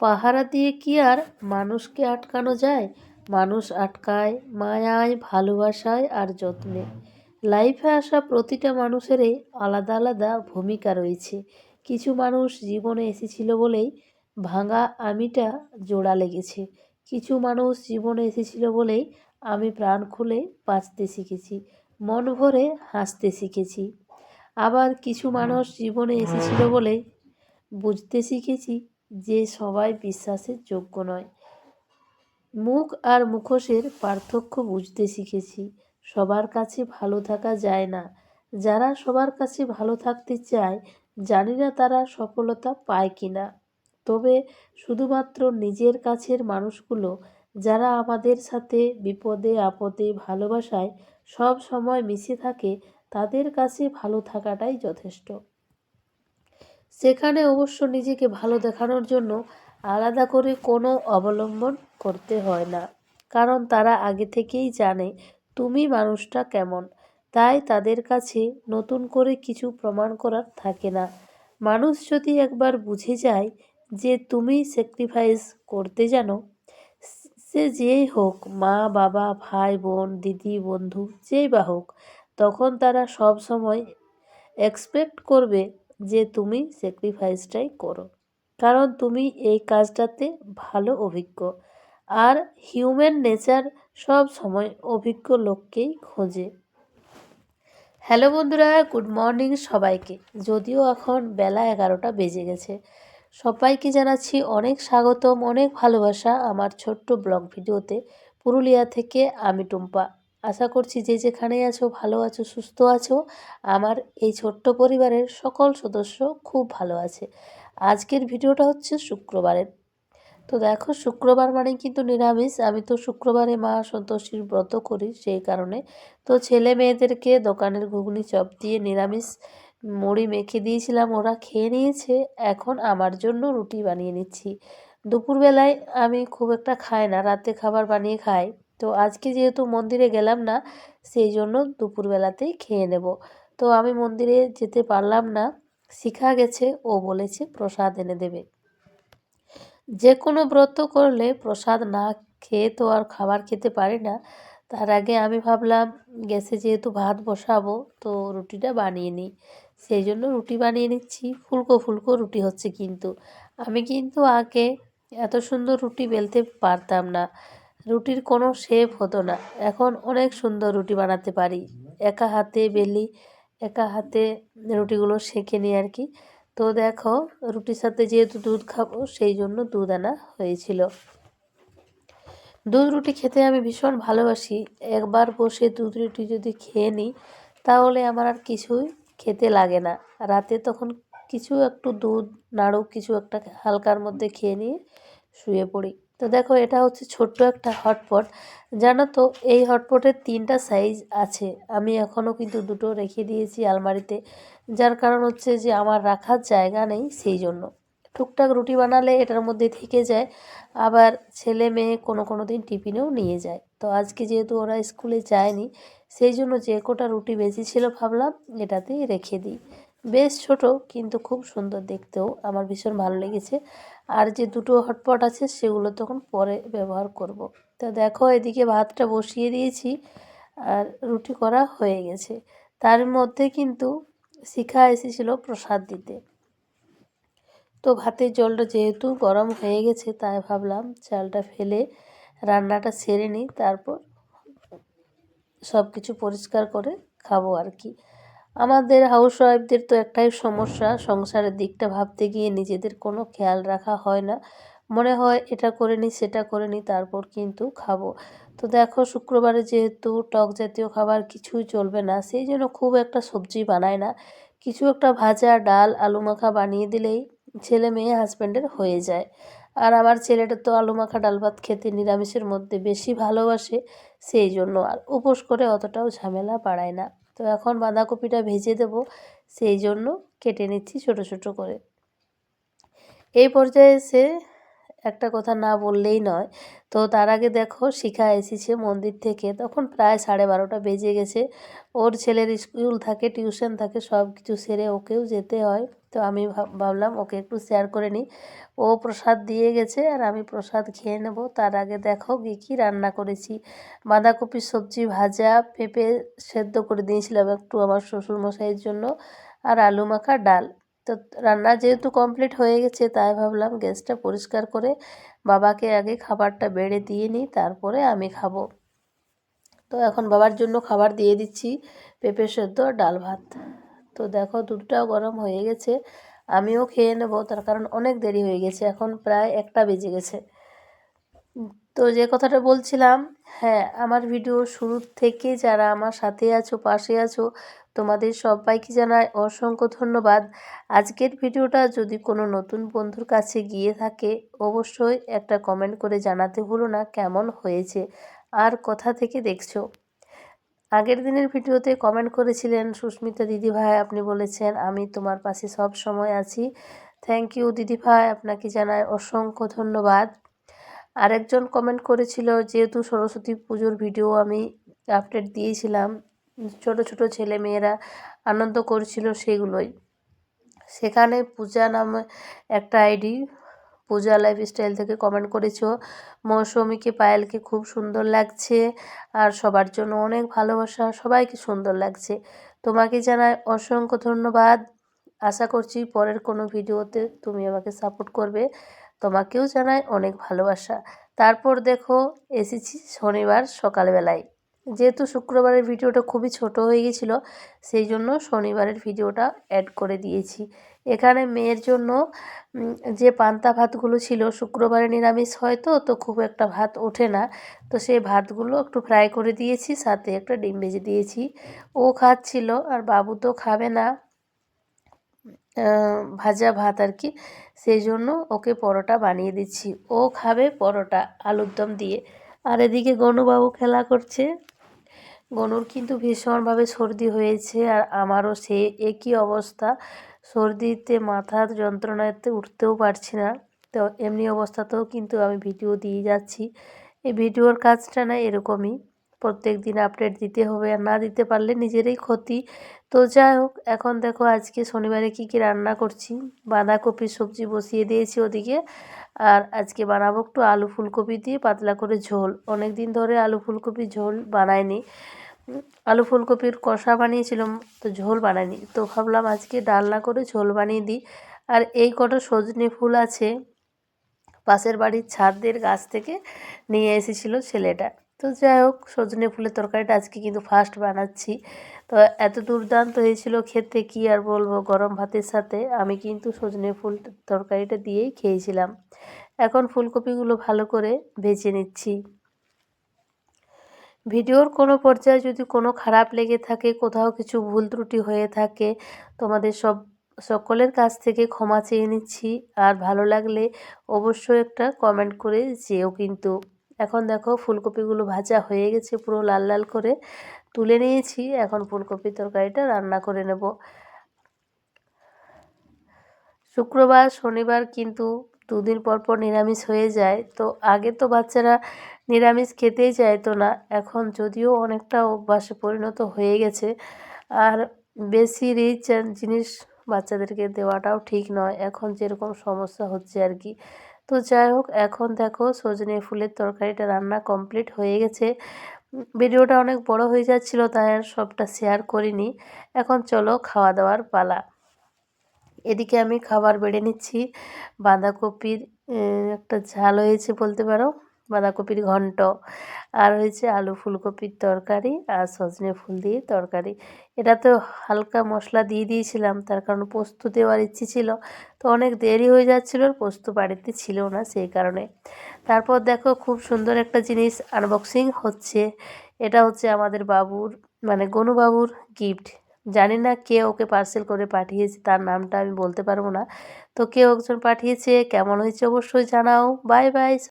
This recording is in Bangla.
পাহারা দিয়ে কি আর মানুষকে আটকানো যায়? মানুষ আটকায়, মায়ায়, ভালোবাসায় আর যত্নে। লাইফে আসা প্রতিটা মানুষেরই আলাদা আলাদা ভূমিকা রয়েছে। কিছু মানুষ জীবনে এসেছিল বলেই ভাঙা আমিটা জোড়া লেগেছে। কিছু মানুষ জীবনে এসেছিল বলেই আমি প্রাণ খুলে বাঁচতে শিখেছি, মন ভরে হাসতে শিখেছি। আবার কিছু মানুষ জীবনে এসেছিল বলেই বুঝতে শিখেছি যে সবাই বিশ্বাসের যোগ্য নয়। মুখ আর মুখোশের পার্থক্য বুঝতে শিখেছি। সবার কাছে ভালো থাকা যায় না। যারা সবার কাছে ভালো থাকতে চায়, জানি না তারা সফলতা পায় কি না। তবে শুধুমাত্র নিজের কাছের মানুষগুলো, যারা আমাদের সাথে বিপদে, আপদে ভালোবাসায় সব সময় মিশে থাকে, তাদের কাছে ভালো থাকাটাই যথেষ্ট। সেখানে অবশ্য নিজেকে ভালো দেখানোর জন্য আলাদা করে কোনো অবলম্বন করতে হয় না। কারণ তারা আগে থেকেই জানে তুমি মানুষটা কেমন। তাই তাদের কাছে নতুন করে কিছু প্রমাণ করার থাকে না। মানুষ যদি একবার বুঝে যায় যে তুমি স্যাক্রিফাইস করতে জানো, সে যেই হোক, মা, বাবা, ভাই, বোন, দিদি, বন্ধু, যেই বা হোক, তখন তারা সব সময় এক্সপেক্ট করবে যে তুমি স্যাক্রিফাইসটাই করো। কারণ তুমি এই কাজটাতে ভালো অভিজ্ঞ। আর হিউম্যান নেচার সব সময় অভিজ্ঞ লোককেই খোঁজে। হ্যালো বন্ধুরা গুড মর্নিং সবাইকে। যদিও এখন বেলা এগারোটা বেজে গেছে। সবাইকে জানাচ্ছি অনেক স্বাগতম, অনেক ভালোবাসা আমার ছোট্ট ব্লগ ভিডিওতে পুরুলিয়া থেকে আমি টুম্পা। আশা করছি যে যেখানে আছো, ভালো আছো, সুস্থ আছো, আমার এই ছোট্ট পরিবারের সকল সদস্য খুব ভালো আছে। আজকের ভিডিওটা হচ্ছে শুক্রবারের। তো দেখো, শুক্রবার মানে কিন্তু নিরামিষ। আমি তো শুক্রবারে মা সন্তোষীর ব্রত করি সেই কারণে। তো ছেলে মেয়েদেরকে দোকানের ঘুগনি চপ দিয়ে নিরামিষ মুড়ি মেখে দিয়েছিলাম, ওরা খেয়ে নিয়েছে। এখন আমার জন্য রুটি বানিয়ে নিচ্ছি। দুপুরবেলায় আমি খুব একটা খাই না, রাতে খাবার বানিয়ে খাই। তো আজকে যেহেতু মন্দিরে গেলাম না, সেই জন্য দুপুরবেলাতেই খেয়ে নেব। তো আমি মন্দিরে যেতে পারলাম না, শিখা গেছে, ও বলেছে প্রসাদ এনে দেবে। যে কোনো ব্রত করলে প্রসাদ না খেয়ে তো আর খাবার খেতে পারি না। তার আগে আমি ভাবলাম, গ্যাসে যেহেতু ভাত বসাবো, তো রুটিটা বানিয়ে নিই। সেই জন্য রুটি বানিয়ে নিচ্ছি, ফুলকো ফুলকো রুটি হচ্ছে কিন্তু। আমি কিন্তু আগে এত সুন্দর রুটি বেলতে পারতাম না। রুটির কোনো শেপ হতো না। এখন অনেক সুন্দর রুটি বানাতে পারি। একা হাতে বেলি, একা হাতে রুটিগুলো সেঁকে নিই আর কি। তো দেখো, রুটির সাথে যেহেতু দুধ খাব, সেই জন্য দুধ আনা হয়েছিল। দুধ রুটি খেতে আমি ভীষণ ভালোবাসি। একবার বসে দুধ রুটি যদি খেয়ে নিই, তাহলে আমার আর কিছুই খেতে লাগে না। রাতে তখন কিছু একটু দুধ, নাড়ু, কিছু একটা হালকার মধ্যে খেয়ে নিয়ে শুয়ে পড়ি। তো দেখো, এটা হচ্ছে ছোট্ট একটা হটপট জানো তো, এই হটপটের তিনটা সাইজ আছে। আমি এখনও কিন্তু দুটো রেখে দিয়েছি আলমারিতে। যার কারণ হচ্ছে যে, আমার রাখার জায়গা নেই সেই জন্য টুকটাক রুটি বানালে এটার মধ্যে থেকে যায়, আবার ছেলে মেয়ে কোনো কোনো দিন টিফিনেও নিয়ে যায়। তো আজকে যেহেতু ওরা স্কুলে যায়নি সেই জন্য যে কোটা রুটি বেশি ছিল ভাবলাম এটাতেই রেখে দিই। বেশ ছোট, কিন্তু খুব সুন্দর দেখতেও আমার ভীষণ ভালো লেগেছে। আর যে দুটো হটপট আছে, সেগুলো তখন পরে ব্যবহার করব। তো দেখো, এদিকে ভাতটা বসিয়ে দিয়েছি আর রুটি করা হয়ে গেছে। তার মধ্যে কিন্তু শিখা এসেছিল প্রসাদ দিতে। তো ভাতের জলটা যেহেতু গরম হয়ে গেছে, তাই ভাবলাম চালটা ফেলে রান্নাটা সেরে নিই, তারপর সব কিছু পরিষ্কার করে খাব আর কি। আমাদের হাউস ওয়াইফদের তো একটাই সমস্যা, সংসারের দিকটা ভাবতে গিয়ে নিজেদের কোনো খেয়াল রাখা হয় না। মনে হয় এটা করে নিই সেটা করে নিই তারপর কিন্তু খাব। তো দেখো, শুক্রবারে যেহেতু টক জাতীয় খাবার কিছুই চলবে না, সেই জন্য খুব একটা সবজি বানায় না। কিছু একটা ভাজা, ডাল, আলু মাখা বানিয়ে দিলেই ছেলে মেয়ে হাজব্যান্ডের হয়ে যায়। আর আমার ছেলেটা তো আলু মাখা, ডাল ভাত খেতে নিরামিষের মধ্যে বেশি ভালোবাসে, সেই জন্য আর উপোস করে অতটাও ঝামেলা বাড়ায় না। তো এখন বাঁধাকপিটা ভেজে দেব, সেই জন্য কেটে নিচ্ছি ছোট ছোট করে। এই পর্যায়ে এসে একটা কথা না বললেই নয়। তো তার আগে দেখো, শিখা এসেছে মন্দির থেকে। তখন প্রায় সাড়ে বারোটা বেজে গেছে। ওর ছেলের স্কুল থাকে, টিউশন থাকে সব কিছু সেরে ওকেও যেতে হয়। তো আমি ভাব- ভাবলাম ওকে একটু শেয়ার করে নিই। ও প্রসাদ দিয়ে গেছে আর আমি প্রসাদ খেয়ে নেব। তার আগে দেখো কী কী রান্না করেছি। বাঁধাকপির সবজি ভাজা, পেঁপে সেদ্ধ করে দিয়েছিলাম একটু আমার শ্বশুরমশাইয়ের জন্য আর আলু মাখা ডাল। তো রান্না যেহেতু কমপ্লিট হয়ে গেছে, তাই ভাবলাম গ্যাসটা পরিষ্কার করে বাবাকে আগে খাবারটা বেড়ে দিয়ে নিই, তারপরে আমি খাব। তো এখন বাবার জন্য খাবার দিয়ে দিচ্ছি, পেঁপে সেদ্ধ ডাল ভাত। তো দেখো দুধটাও গরম হয়ে গেছে। আমিও খেয়ে নেব, তার কারণ অনেক দেরি হয়ে গেছে, এখন প্রায় একটা বেজে গেছে। তো যে কথাটা বলছিলাম হ্যাঁ আমার ভিডিও শুরু থেকে যারা আমার সাথে আছো, পাশে আছো, তোমাদের সবাইকে জানাই অসংখ্য ধন্যবাদ। আজকের ভিডিওটা যদি কোনো নতুন বন্ধুর কাছে গিয়ে থাকে, অবশ্যই একটা কমেন্ট করে জানাতে ভুলো না, কেমন হয়েছে, আর কোথা থেকে দেখছ। আগের দিনের ভিডিওতে কমেন্ট করেছিলেন, সুস্মিতা দিদিভাই আপনি বলেছেন, আমি তোমার পাশে সব সময় আছি। থ্যাংক ইউ দিদিভাই আপনাকে জানাই অসংখ্য ধন্যবাদ। আরেকজন কমেন্ট করেছিল, যেহেতু সরস্বতী পুজোর ভিডিও আমি আপডেট দিয়েছিলাম, ছোট ছোট ছেলে মেয়েরা আনন্দ করছিল সেগুলোই। সেখানে পূজা নামে একটা আইডি পূজা লাইফস্টাইল থেকে কমেন্ট করেছ। মৌসুমীকে, পায়েলকে খুব সুন্দর লাগছে আর সবার জন্য অনেক ভালোবাসা, সবাইকে সুন্দর লাগছে। তোমাকে জানাই অসংখ্য ধন্যবাদ। আশা করছি পরের কোনো ভিডিওতে তুমি আমাকে সাপোর্ট করবে। তোমাকেও জানাই অনেক ভালোবাসা। তারপর দেখো, এসেছি শনিবার সকালবেলায়। যেহেতু শুক্রবারের ভিডিওটা খুবই ছোট হয়ে গেছিল, সেই জন্য শনিবারের ভিডিওটা অ্যাড করে দিয়েছি। এখানে মেয়ের জন্য যে পান্তা ভাতগুলো ছিল, শুক্রবারে নিরামিষ হয় তো তো খুব একটা ভাত ওঠে না। তো সেই ভাতগুলো একটু ফ্রাই করে দিয়েছি, সাথে একটা ডিম ভেজে দিয়েছি। ও খাচ্ছিল, আর বাবু তো খাবে না ভাজা ভাত আর কি। সেই জন্য ওকে পরোটা বানিয়ে দিচ্ছি। ও খাবে পরোটা আলুর দম দিয়ে। আর এদিকে গনুবাবু খেলা করছে। গনুর কিন্তু ভীষণভাবে সর্দি হয়েছে আর আমারও সে একই অবস্থা। সর্দিতে, মাথার যন্ত্রণাতে উঠতেও পারছি না। তো এমনি অবস্থাতেও কিন্তু আমি ভিডিও দিয়ে যাচ্ছি। এই ভিডিওর কাজটা না এরকমই। প্রত্যেক দিন আপডেট দিতে হবে আর না দিতে পারলে নিজেরই ক্ষতি। তো যাই হোক, এখন দেখো আজকে শনিবারে কি কি রান্না করছি। বাঁধাকপির সবজি বসিয়ে দিয়েছি ওদিকে, আর আজকে বানাবো একটু আলু ফুলকপি দিয়ে পাতলা করে ঝোল। অনেক দিন ধরে আলু ফুলকপি ঝোল বানায়নি আলু ফুলকপির কষা বানিয়েছিলাম, তো ঝোল বানাইনি। তো ভাবলাম আজকে ডালনা করে ঝোল বানিয়ে দিই। আর এই কটা সজনে ফুল আছে, পাশের বাড়ির ছাদদের গাছ থেকে নিয়ে এসেছিল ছেলেটা। তো যাই হোক, সজনে ফুলের তরকারিটা আজকে কিন্তু ফার্স্ট বানাচ্ছি। তো এত দুর্দান্ত হয়েছিল খেতে, কি আর বলব, গরম ভাতের সাথে আমি কিন্তু সজনে ফুল তরকারিটা দিয়েই খেয়েছিলাম। এখন ফুলকপিগুলো ভালো করে ভেজে নিচ্ছি। ভিডিওর কোনো পর্যায়ে যদি কোনো খারাপ লেগে থাকে, কোথাও কিছু ভুল ত্রুটি হয়ে থাকে, তোমাদের সব, সকলের কাছ থেকে ক্ষমা চেয়ে নিচ্ছি। আর ভালো লাগলে অবশ্যই একটা কমেন্ট করে যেও কিন্তু। এখন দেখো ফুলকপিগুলো ভাজা হয়ে গেছে পুরো লাল লাল করে তুলে নিয়েছি। এখন ফুলকপি তরকারিটা রান্না করে নেব। শুক্রবার, শনিবার কিন্তু দুদিন পর পর নিরামিষ হয়ে যায়। তো আগে তো বাচ্চারা নিরামিষ খেতেই চাইতো না, এখন যদিও অনেকটা অভ্যাসে পরিণত হয়ে গেছে। আর বেশি রিচ জিনিস বাচ্চাদেরকে দেওয়াটাও ঠিক নয়, এখন যেরকম সমস্যা হচ্ছে আর কি। তো যাই হোক, এখন দেখো সজনে ফুলের তরকারিটা রান্না কমপ্লিট হয়ে গেছে। ভিডিওটা অনেক বড় হয়ে যাচ্ছিল, তাই আর সবটা শেয়ার করিনি। এখন চলো খাওয়া দাওয়ার পালা। এদিকে আমি খাবার বেড়ে নিচ্ছি। বাঁধাকপির একটা ঝাল হয়েছে বলতে পারো। বাঁধাকপির ঘন্ট, আর হয়েছে আলু ফুলকপির তরকারি আর সজনে ফুল দিয়ে তরকারি। এটা তো হালকা মশলা দিয়ে দিয়েছিলাম, তার কারণ পোস্ত দেওয়ার ইচ্ছে ছিল। তো অনেক দেরি হয়ে যাচ্ছিল, পোস্ত বাড়িতে ছিল না সেই কারণে। তারপর দেখো খুব সুন্দর একটা জিনিস আনবক্সিং হচ্ছে। এটা হচ্ছে আমাদের বাবুর মানে গনুবাবুর গিফট জানি না কে ওকে পার্সেল করে পাঠিয়েছে, তার নামটা আমি বলতে পারব না। তো কেউ একজন পাঠিয়েছে, কেমন হয়েছে অবশ্যই জানাও। Bye bye